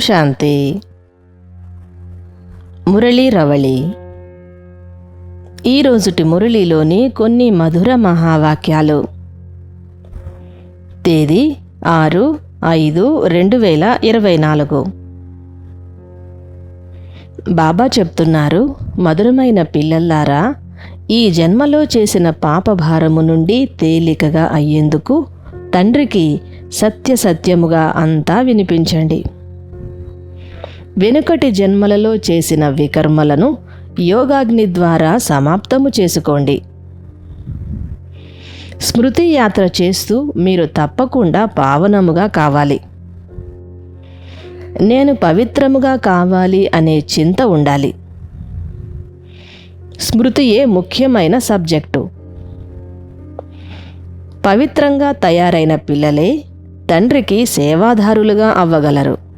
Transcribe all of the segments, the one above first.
శాంతి. మురళీ రవళి. ఈరోజుటి మురళీలోని కొన్ని మధుర మహావాక్యాలు. తేదీ ఆరు ఐదు రెండు వేల ఇరవై నాలుగు. బాబా చెప్తున్నారు మధురమైన పిల్లల్లారా ఈ జన్మలో చేసిన పాపభారము నుండి తేలికగా అయ్యేందుకు తండ్రికి సత్య సత్యముగా అంతా వినిపించండి. వెనుకటి జన్మలలో చేసిన వికర్మలను యోగాగ్ని ద్వారా సమాప్తము చేసుకోండి. స్మృతి యాత్ర చేస్తూ మీరు తప్పకుండా పావనముగా కావాలి. నేను పవిత్రముగా కావాలి అనే చింత ఉండాలి. స్మృతియే ముఖ్యమైన సబ్జెక్టు? పవిత్రంగా తయారైన పిల్లలే తండ్రికి సేవాదారులుగా అవ్వగలరు.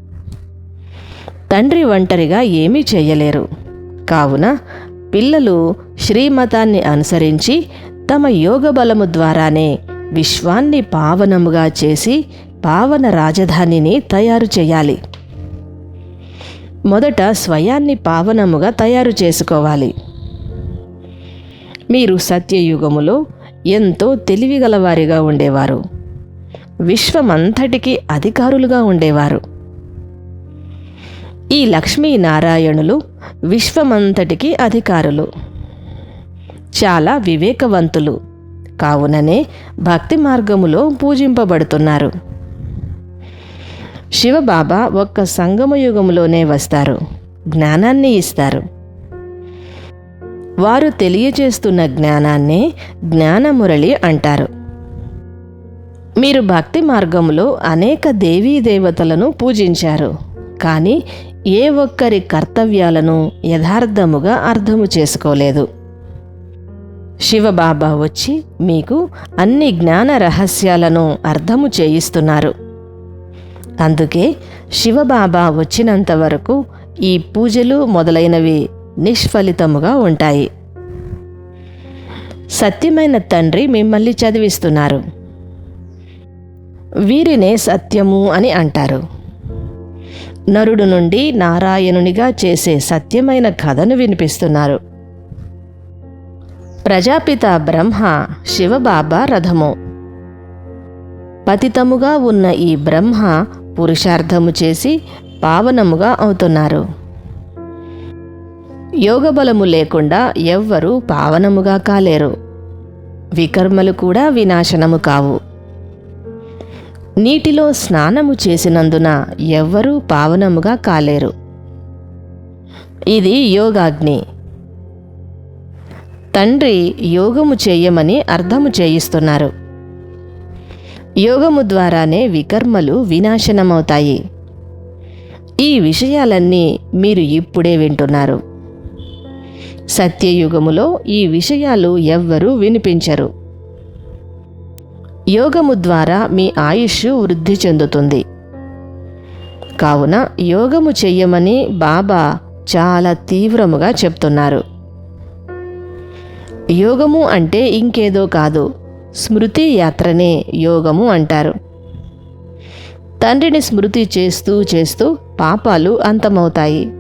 తండ్రి ఒంటరిగా ఏమీ చేయలేరు. కావున పిల్లలు శ్రీమతాన్ని అనుసరించి తమ యోగ బలము ద్వారానే విశ్వాన్ని పావనముగా చేసి పావన రాజధానిని తయారు చేయాలి. మొదట స్వయాన్ని పావనముగా తయారు చేసుకోవాలి. మీరు సత్యయుగములో ఎంతో తెలివిగలవారిగా ఉండేవారు. విశ్వమంతటికి అధికారులుగా ఉండేవారు. ఈ లక్ష్మీనారాయణులు విశ్వమంతటికి అధికారులు. చాలా వివేకవంతులు. కావుననే భక్తి మార్గములో పూజింపబడుతున్నారు. శివబాబా ఒక్క సంగమయుగంలోనే వస్తారు. జ్ఞానాన్ని ఇస్తారు. వారు తెలియచేస్తున్న జ్ఞానాన్నే జ్ఞానమురళి అంటారు. మీరు భక్తి మార్గంలో అనేక దేవీ దేవతలను పూజించారు. కానీ ఏ ఒక్కరి కర్తవ్యాలను యథార్థముగా అర్థము చేసుకోలేదు. శివబాబా వచ్చి మీకు అన్ని జ్ఞాన రహస్యాలను అర్థము చేయిస్తున్నారు. అందుకే శివబాబా వచ్చినంత వరకు ఈ పూజలు మొదలైనవి నిష్ఫలితముగా ఉంటాయి. సత్యమైన తండ్రి మిమ్మల్ని చదివిస్తున్నారు. వీరినే సత్యము అని అంటారు. నరుడు నుండి నారాయణునిగా చేసే సత్యమైన కథను వినిపిస్తున్నారు. ప్రజాపిత బ్రహ్మ శివబాబా రథము. పతితముగా ఉన్న ఈ బ్రహ్మ పురుషార్థము చేసి పావనముగా అవుతున్నారు. యోగబలము లేకుండా ఎవ్వరూ పావనముగా కాలేరు. వికర్మలు కూడా వినాశనము కావు. నీటిలో స్నానము చేసినందున ఎవ్వరూ పావనముగా కాలేరు. ఇది యోగాగ్ని. తండ్రి యోగము చేయమని అర్థము చేయిస్తున్నారు. యోగము ద్వారానే వికర్మలు వినాశనమవుతాయి. ఈ విషయాలన్నీ మీరు ఇప్పుడే వింటున్నారు. సత్యయుగములో ఈ విషయాలు ఎవ్వరూ వినిపించరు. యోగము ద్వారా మీ ఆయుష్ వృద్ధి చెందుతుంది. కావున యోగము చెయ్యమని బాబా చాలా తీవ్రముగా చెప్తున్నారు. యోగము అంటే ఇంకేదో కాదు స్మృతి యాత్రనే యోగము అంటారు. తండ్రిని స్మృతి చేస్తూ చేస్తూ పాపాలు అంతమవుతాయి.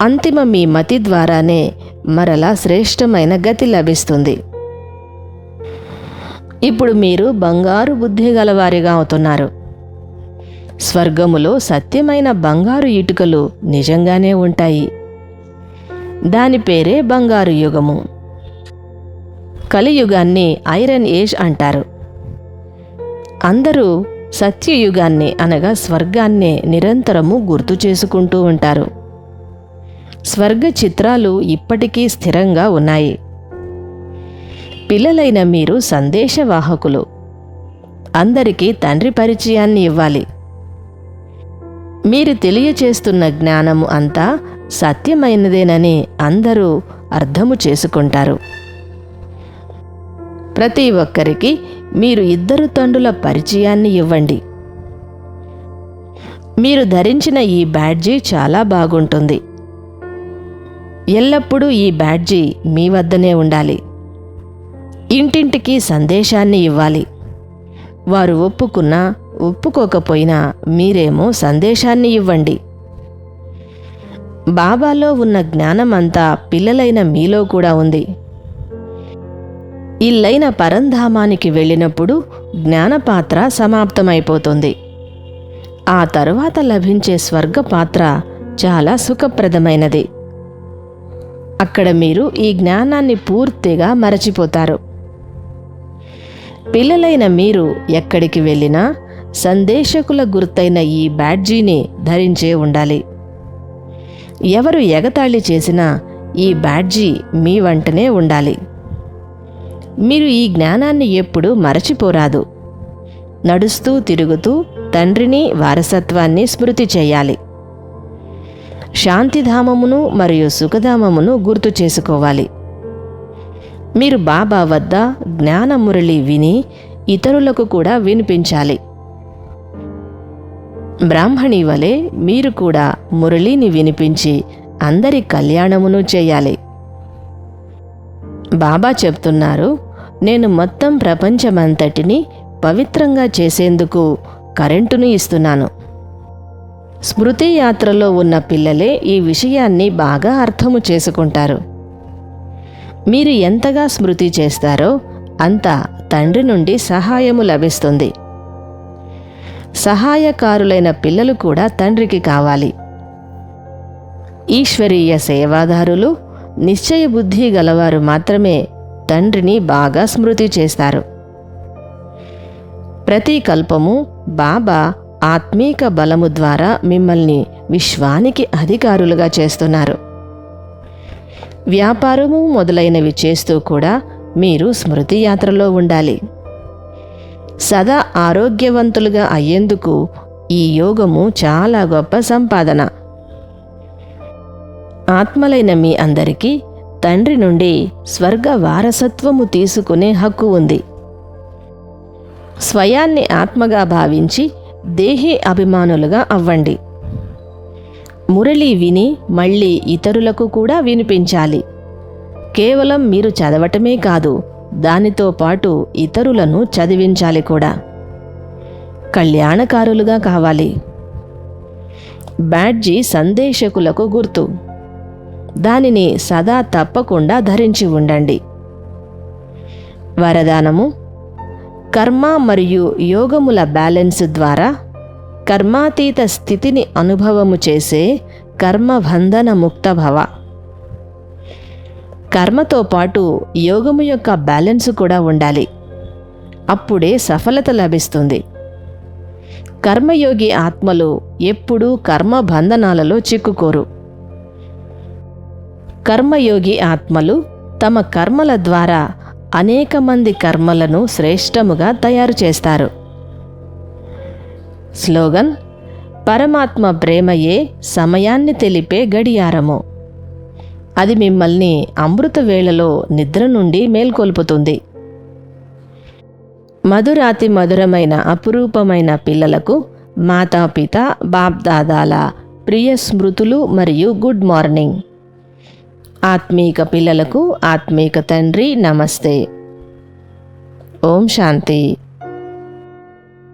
అంతిమ మీ మతి ద్వారానే మరలా శ్రేష్టమైన గతి లభిస్తుంది. ఇప్పుడు మీరు బంగారు బుద్ధి గలవారిగా అవుతున్నారు. స్వర్గములో సత్యమైన బంగారు ఇటుకలు నిజంగానే ఉంటాయి. దాని పేరే బంగారు యుగము. కలియుగాన్ని ఐరన్ ఏజ్ అంటారు. అందరూ సత్యయుగాన్ని అనగా స్వర్గాన్నే నిరంతరము గుర్తు చేసుకుంటూ ఉంటారు. స్వర్గ చిత్రాలు ఇప్పటికీ స్థిరంగా ఉన్నాయి. పిల్లలైన మీరు సందేశవాహకులు. అందరికీ తండ్రి పరిచయాన్ని ఇవ్వాలి. మీరు తెలియచేస్తున్న జ్ఞానము అంతా సత్యమైనదేనని అందరూ అర్థము చేసుకుంటారు. ప్రతి ఒక్కరికి మీరు ఇద్దరు తండ్రుల పరిచయాన్ని ఇవ్వండి. మీరు ధరించిన ఈ బ్యాడ్జీ చాలా బాగుంటుంది. ఎల్లప్పుడూ ఈ బ్యాడ్జీ మీ వద్దనే ఉండాలి. ఇంటింటికి సందేశాన్ని ఇవ్వాలి. వారు ఒప్పుకున్నా ఒప్పుకోకపోయినా మీరేమో సందేశాన్ని ఇవ్వండి. బాబాలో ఉన్న జ్ఞానమంతా పిల్లలైన మీలో కూడా ఉంది. ఇల్లైన పరంధామానికి వెళ్ళినప్పుడు జ్ఞానపాత్ర సమాప్తమైపోతుంది. ఆ తరువాత లభించే స్వర్గ పాత్ర చాలా సుఖప్రదమైనది. అక్కడ మీరు ఈ జ్ఞానాన్ని పూర్తిగా మరచిపోతారు. పిల్లలైన మీరు ఎక్కడికి వెళ్ళినా సందేశకుల గుర్తైన ఈ బ్యాడ్జీని ధరించే ఉండాలి. ఎవరు ఎగతాళి చేసినా ఈ బ్యాడ్జీ మీ వంటనే ఉండాలి. మీరు ఈ జ్ఞానాన్ని ఎప్పుడూ మరచిపోరాదు. నడుస్తూ తిరుగుతూ తండ్రిని వారసత్వాన్ని స్మృతి చేయాలి. శాంతిధామమును మరియు సుఖధామమును గుర్తు చేసుకోవాలి. మీరు బాబా వద్ద జ్ఞానమురళి విని ఇతరులకు కూడా వినిపించాలి. బ్రాహ్మణి వలె మీరు కూడా మురళిని వినిపించి అందరి కళ్యాణమును చేయాలి. బాబా చెప్తున్నారు నేను మొత్తం ప్రపంచమంతటిని పవిత్రంగా చేసేందుకు కరెంటును ఇస్తున్నాను. స్మృతి యాత్రలో ఉన్న పిల్లలే ఈ విషయాన్ని బాగా అర్థము చేసుకుంటారు. మీరు ఎంతగా స్మృతి చేస్తారో అంత తండ్రి నుండి సహాయము లభిస్తుంది. సహాయకారులైన పిల్లలు కూడా తండ్రికి కావాలి. ఈశ్వరీయ సేవాదారులు నిశ్చయ బుద్ధి గలవారు మాత్రమే తండ్రిని బాగా స్మృతి చేస్తారు. ప్రతి కల్పము బాబా ఆత్మీక బలము ద్వారా మిమ్మల్ని విశ్వానికి అధికారులుగా చేస్తున్నారు. వ్యాపారము మొదలైనవి చేస్తూ కూడా మీరు స్మృతి యాత్రలో ఉండాలి. సదా ఆరోగ్యవంతులుగా అయ్యేందుకు ఈ యోగము చాలా గొప్ప సంపాదన. ఆత్మలైన మీ అందరికీ తండ్రి నుండి స్వర్గ వారసత్వము తీసుకునే హక్కు ఉంది. స్వయాన్ని ఆత్మగా భావించి దేహి అభిమానులుగా అవ్వండి. మురళి విని మళ్ళీ ఇతరులకు కూడా వినిపించాలి. కేవలం మీరు చదవటమే కాదు దానితో పాటు ఇతరులను చదివించాలి కూడా. కళ్యాణకారులుగా కావాలి. బ్యాడ్జీ సందేశకులకు గుర్తు. దానిని సదా తప్పకుండా ధరించి ఉండండి. వరదానము. కర్మ మరియు యోగముల బ్యాలెన్స్ ద్వారా కర్మాతీత స్థితిని అనుభవము చేసే కర్మబంధన ముక్త భవ. కర్మతో పాటు యోగము యొక్క బ్యాలెన్స్ కూడా ఉండాలి. అప్పుడే సఫలత లభిస్తుంది. కర్మయోగి ఆత్మలు ఎప్పుడూ కర్మ బంధనాలలో చిక్కుకోరు. కర్మయోగి ఆత్మలు తమ కర్మల ద్వారా అనేక మంది కర్మలను శ్రేష్టముగా తయారు చేస్తారు. స్లోగన్ పరమాత్మ ప్రేమయే సమయాన్ని తెలిపే గడియారము. అది మిమ్మల్ని అమృత వేళలో నిద్ర నుండి మేల్కొల్పుతుంది. మధురాతి మధురమైన అపురూపమైన పిల్లలకు మాతాపిత బాప్దాదాల ప్రియ స్మృతులు మరియు గుడ్ మార్నింగ్. ఆత్మీక పిల్లలకు ఆత్మీక తండ్రి నమస్తే. ఓం శాంతి.